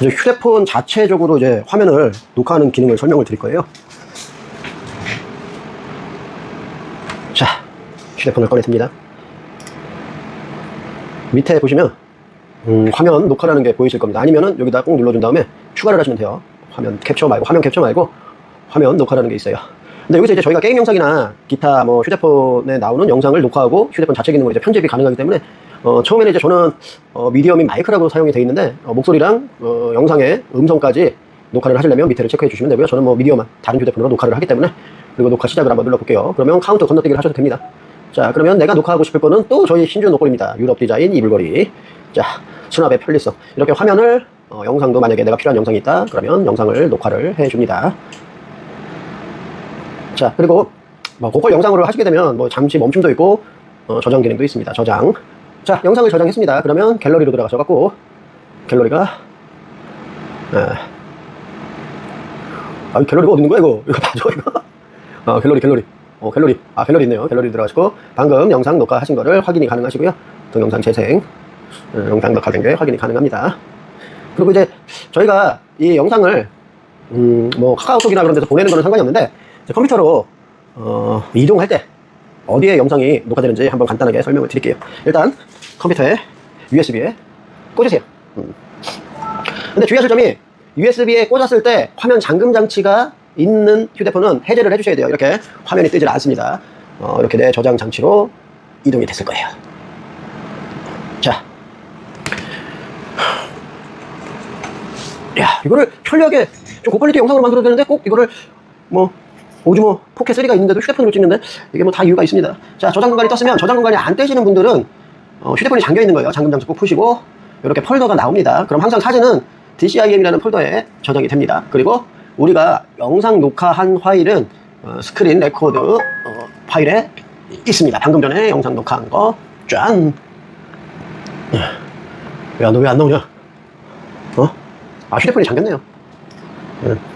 이제 휴대폰 자체적으로 이제 화면을 녹화하는 기능을 설명을 드릴 거예요. 자, 휴대폰을 꺼냈습니다. 밑에 보시면 음, 화면 녹화라는 게 보이실 겁니다. 아니면은 여기다 꼭 눌러준 다음에 추가를 하시면 돼요. 화면 캡처 말고 화면 캡처 말고 화면 녹화라는 게 있어요. 근데 여기서 이제 저희가 게임 영상이나 기타 뭐 휴대폰에 나오는 영상을 녹화하고 휴대폰 자체 기능으로 이제 편집이 가능하기 때문에 어, 처음에는 이제 저는 어, 미디어 및 마이크라고 사용이 되어 있는데 어, 목소리랑 어, 영상의 음성까지 녹화를 하시려면 밑에를 체크해 주시면 되고요. 저는 뭐 미디어만 다른 휴대폰으로 녹화를 하기 때문에 그리고 녹화 시작을 한번 눌러볼게요. 그러면 카운트 건너뛰기를 하셔도 됩니다. 자, 그러면 내가 녹화하고 싶을 거는 또 저희 신주 녹골입니다. 유럽 디자인 이불거리. 자, 수납의 편리성. 이렇게 화면을 어, 영상도 만약에 내가 필요한 영상이 있다. 그러면 영상을 녹화를 해줍니다. 자, 그리고 뭐 고퀄 영상으로 하시게 되면 뭐 잠시 멈춤도 있고 어, 저장 기능도 있습니다. 저장. 자, 영상을 저장했습니다. 그러면 갤러리로 들어가셔 갖고 갤러리가 에. 아, 이 갤러리가 있는 거야 이거? 이거 봐줘 이거. 어, 갤러리 갤러리. 어, 갤러리. 아, 갤러리 있네요. 갤러리 들어가시고 방금 영상 녹화하신 거를 확인이 가능하시고요. 동영상 재생, 어, 영상 녹화된 게 확인이 가능합니다. 그리고 이제 저희가 이 영상을 음, 뭐 카카오톡이나 그런 데서 보내는 거는 상관이 없는데 컴퓨터로 어, 이동할 때 어디에 영상이 녹화되는지 한번 간단하게 설명을 드릴게요. 일단 컴퓨터에 USB에 꽂으세요. 음. 근데 주의하실 점이 USB에 꽂았을 때 화면 잠금 장치가 있는 휴대폰은 해제를 해주셔야 돼요. 이렇게 화면이 뜨질 않습니다. 어, 이렇게 내 저장 장치로 이동이 됐을 거예요. 자. 야, 이거를 편리하게 좀 고퀄리티 영상으로 만들어야 되는데 꼭 이거를 뭐 오즈모 포켓 3가 있는데도 휴대폰으로 찍는데 이게 뭐 다 이유가 있습니다. 자, 저장 공간이 떴으면 저장 공간이 안 떼시는 분들은 어, 휴대폰이 잠겨 있는 거예요. 잠금 장치 꼭 푸시고 이렇게 폴더가 나옵니다. 그럼 항상 사진은 DCIM이라는 폴더에 저장이 됩니다. 그리고 우리가 영상 녹화한 파일은 어, 스크린 레코드 어, 파일에 있습니다. 방금 전에 영상 녹화한 거 짠. 야, 너 왜 안 나오냐? 어? 아, 휴대폰이 잠겼네요. 예.